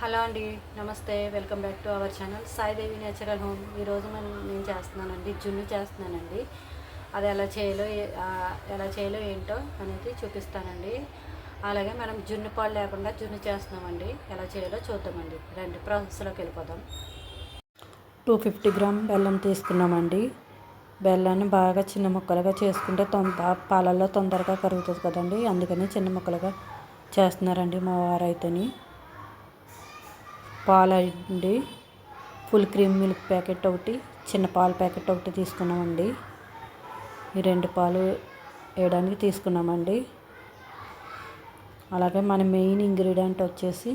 Hello అండి నమస్తే welcome back to our channel. Saidevi natural home. ఈరోజు మనం నేను చేస్తున్నానండి జున్ను చేస్తున్నానండి. అది ఎలా చేయాలో ఎలా చేయాలో ఏంటో అనేది చూపిస్తానండి. అలాగే మనం జున్ను పాలు లేకుండా జున్ను చేస్తున్నామండి. ఎలా చేయాలో చూద్దామండి. రండి ప్రాసెస్లోకి వెళ్ళిపోదాం. టూ ఫిఫ్టీ గ్రామ్ బెల్లం తీసుకున్నామండి. బెల్లాన్ని బాగా చిన్న ముక్కలుగా చేసుకుంటే తొంద పాలల్లో తొందరగా కరుగుతుంది కదండి. అందుకని చిన్న ముక్కలుగా చేస్తున్నారండి మా వారైతేని. పాలండి. ఫుల్ క్రీమ్ మిల్క్ ప్యాకెట్ ఒకటి చిన్న పాల ప్యాకెట్ ఒకటి తీసుకున్నామండి. ఈ రెండు పాలు వేయడానికి తీసుకున్నామండి. అలాగే మన మెయిన్ ఇంగ్రీడియంట్ వచ్చేసి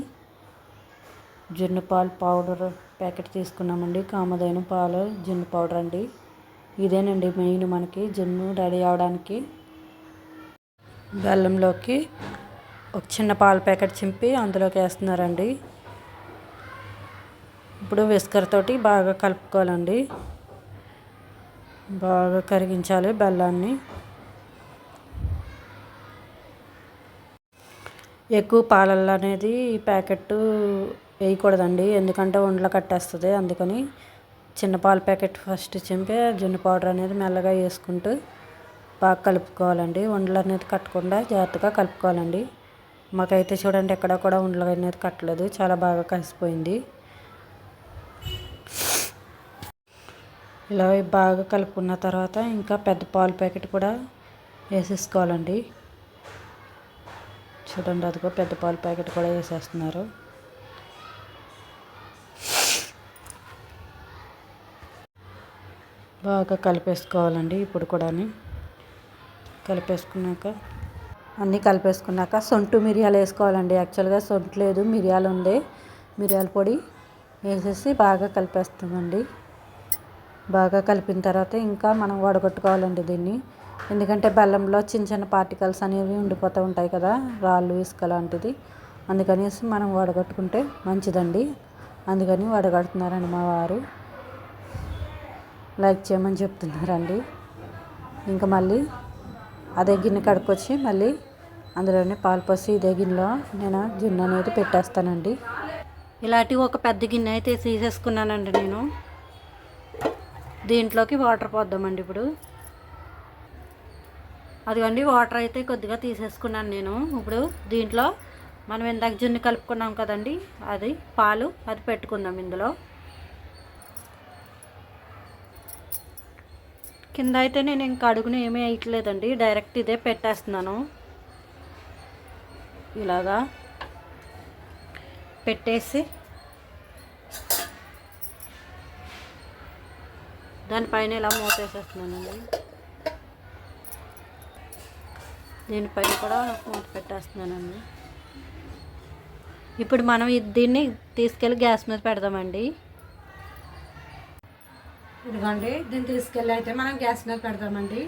జున్ను పాలు పౌడర్ ప్యాకెట్ తీసుకున్నామండి. కామదైన పాలు జున్ను పౌడర్ అండి. ఇదేనండి మెయిన్ మనకి జున్ను రెడీ అవడానికి. బెల్లంలోకి ఒక చిన్న పాల ప్యాకెట్ చింపి అందులోకి వేస్తున్నారండి. ఇప్పుడు విస్కర్ తోటి బాగా కలుపుకోవాలండి. బాగా కరిగించాలి బెల్లాన్ని. ఎక్కువ పాలల్లో అనేది ప్యాకెట్ వేయకూడదండి. ఎందుకంటే ఒంట్లో కట్టేస్తుంది. అందుకని చిన్న పాల ప్యాకెట్ ఫస్ట్ చింపి జున్ను పౌడర్ అనేది మెల్లగా వేసుకుంటూ బాగా కలుపుకోవాలండి. ఉండలు అనేది కట్టకుండా జాగ్రత్తగా కలుపుకోవాలండి. మాకైతే చూడండి ఎక్కడ కూడా ఉండలు అనేది కట్టలేదు. చాలా బాగా కలిసిపోయింది. ఇలా బాగా కలుపుకున్న తర్వాత ఇంకా పెద్ద పాల ప్యాకెట్ కూడా వేసేసుకోవాలండి. చూడండి అదిగో పెద్ద పాల ప్యాకెట్ కూడా వేసేస్తున్నారు. బాగా కలిపేసుకోవాలండి ఇప్పుడు కూడా కలిపేసుకున్నాక అన్నీ కలిపేసుకున్నాక సొంటు మిరియాలు వేసుకోవాలండి. యాక్చువల్గా సొంటు లేదు మిరియాలు ఉంది మిరియాల పొడి వేసేసి బాగా కలిపేస్తామండి. బాగా కలిపిన తర్వాత ఇంకా మనం వడగొట్టుకోవాలండి దీన్ని. ఎందుకంటే బెల్లంలో చిన్న చిన్న పార్టికల్స్ అనేవి ఉండిపోతూ ఉంటాయి కదా రాళ్ళు ఇసుక లాంటిది. అందుకనేసి మనం వడగట్టుకుంటే మంచిదండి. అందుకని వడగడుతున్నారండి మా వారు. లైక్ చేయమని చెప్తున్నారండి. ఇంకా మళ్ళీ అదే గిన్నె కడుక్కొచ్చి మళ్ళీ అందులోనే పాలు పోసి ఇదే గిన్నెలో నేను గిన్నె అనేది పెట్టేస్తానండి. ఇలాంటి ఒక పెద్ద గిన్నె అయితే తీసేసుకున్నానండి నేను. దీంట్లోకి వాటర్ పోద్దామండి ఇప్పుడు. అదిగోండి వాటర్ అయితే కొద్దిగా తీసేసుకున్నాను నేను. ఇప్పుడు దీంట్లో మనం ఇందాక జున్ను కలుపుకున్నాం కదండి అది పాలు అది పెట్టుకుందాం ఇందులో. కింద అయితే నేను ఇంకా అడుగున ఏమీ వేయట్లేదండి డైరెక్ట్ ఇదే పెట్టేస్తున్నాను. ఇలాగా పెట్టేసి దానిపైన ఇలా మూతేసేస్తున్నానండి దీనిపైన కూడా మూత పెట్టేస్తున్నానండి. ఇప్పుడు మనం దీన్ని తీసుకెళ్ళి గ్యాస్ మీద పెడదామండి. ఇదిగోండి దీన్ని తీసుకెళ్ళి అయితే మనం గ్యాస్ మీద పెడదామండి.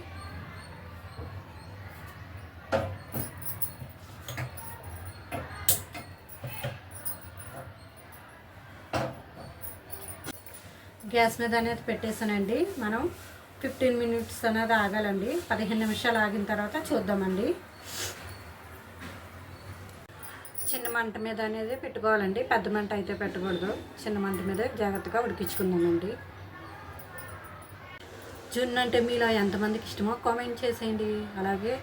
గ్యాస్ మీద అనేది పెట్టేసానండి మనం ఫిఫ్టీన్ మినిట్స్ అనేది ఆగాలండి. పదిహేను నిమిషాలు ఆగిన తర్వాత చూద్దామండి. చిన్న మంట మీద అనేది పెట్టుకోవాలండి. పెద్ద మంట అయితే పెట్టకూడదు. చిన్న మంట మీద జాగ్రత్తగా ఉడికించుకుందామండి. జున్ను అంటే మీలో ఎంతమందికి ఇష్టమో కామెంట్ చేసేయండి. అలాగే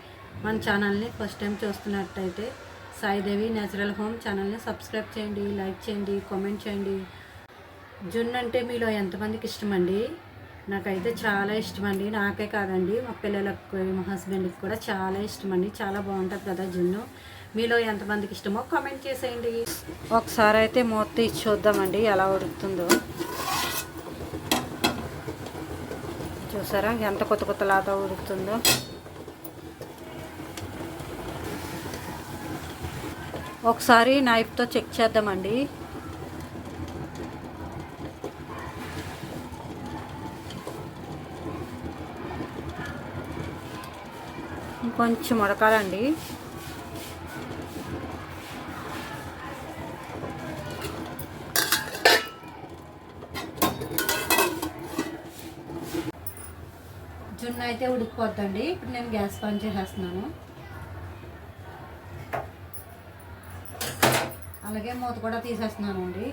మన ఛానల్ని ఫస్ట్ టైం చూస్తున్నట్టయితే సాయిదేవి నేచురల్ హోమ్ ఛానల్ని సబ్స్క్రైబ్ చేయండి లైక్ చేయండి కామెంట్ చేయండి. జున్ను అంటే మీలో ఎంతమందికి ఇష్టమండి? నాకైతే చాలా ఇష్టమండి. నాకే కాదండి. మా పిల్లలకు మా హస్బెండ్కి కూడా చాలా ఇష్టమండి. చాలా బాగుంటుంది కదా జున్ను. మీలో ఎంతమందికి ఇష్టమో కామెంట్ చేసేయండి. ఒకసారి అయితే మూత ఇచ్చి చూద్దామండి ఎలా ఉడుకుతుందో. చూసారా? ఎంత కొత్త కొత్తలాగా ఉడుకుతుందో. ఒకసారి నైఫ్తో చెక్ చేద్దామండి. ఇంకొంచెం ఉడకాలండి. జున్ను అయితే ఉడికిపోద్దండి. ఇప్పుడు నేను గ్యాస్ బంద్ చేసేస్తున్నాను. అలాగే మూత కూడా తీసేస్తున్నాను అండి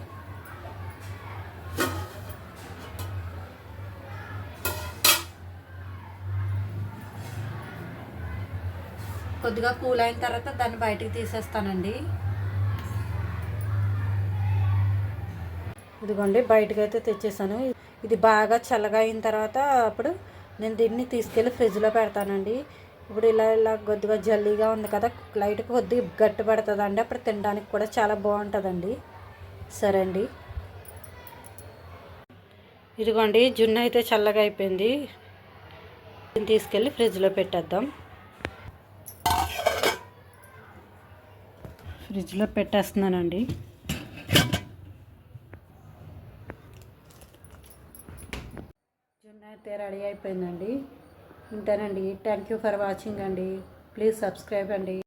కొద్దిగా కూల్ అయిన తర్వాత దాన్ని బయటికి తీసేస్తానండి. ఇదిగోండి బయటకు అయితే తెచ్చేసాను. ఇది బాగా చల్లగా అయిన తర్వాత అప్పుడు నేను దీన్ని తీసుకెళ్ళి ఫ్రిడ్జ్లో పెడతానండి. ఇప్పుడు ఇలా ఇలా కొద్దిగా జల్లీగా ఉంది కదా లైట్ కొద్దిగా గట్టి పడుతుందండి. అప్పుడు తినడానికి కూడా చాలా బాగుంటుందండి. సరే అండి ఇదిగోండి జున్ను అయితే చల్లగా అయిపోయింది. దీన్ని తీసుకెళ్ళి ఫ్రిడ్జ్లో పెట్టేద్దాం. ఫ్రిడ్జ్లో పెట్టేస్తున్నానండి. జున్ను అయితే రెడీ అయిపోయిందండి. ఉంటానండి. థ్యాంక్ యూ ఫర్ వాచింగ్ అండి. ప్లీజ్ సబ్స్క్రైబ్ అండి.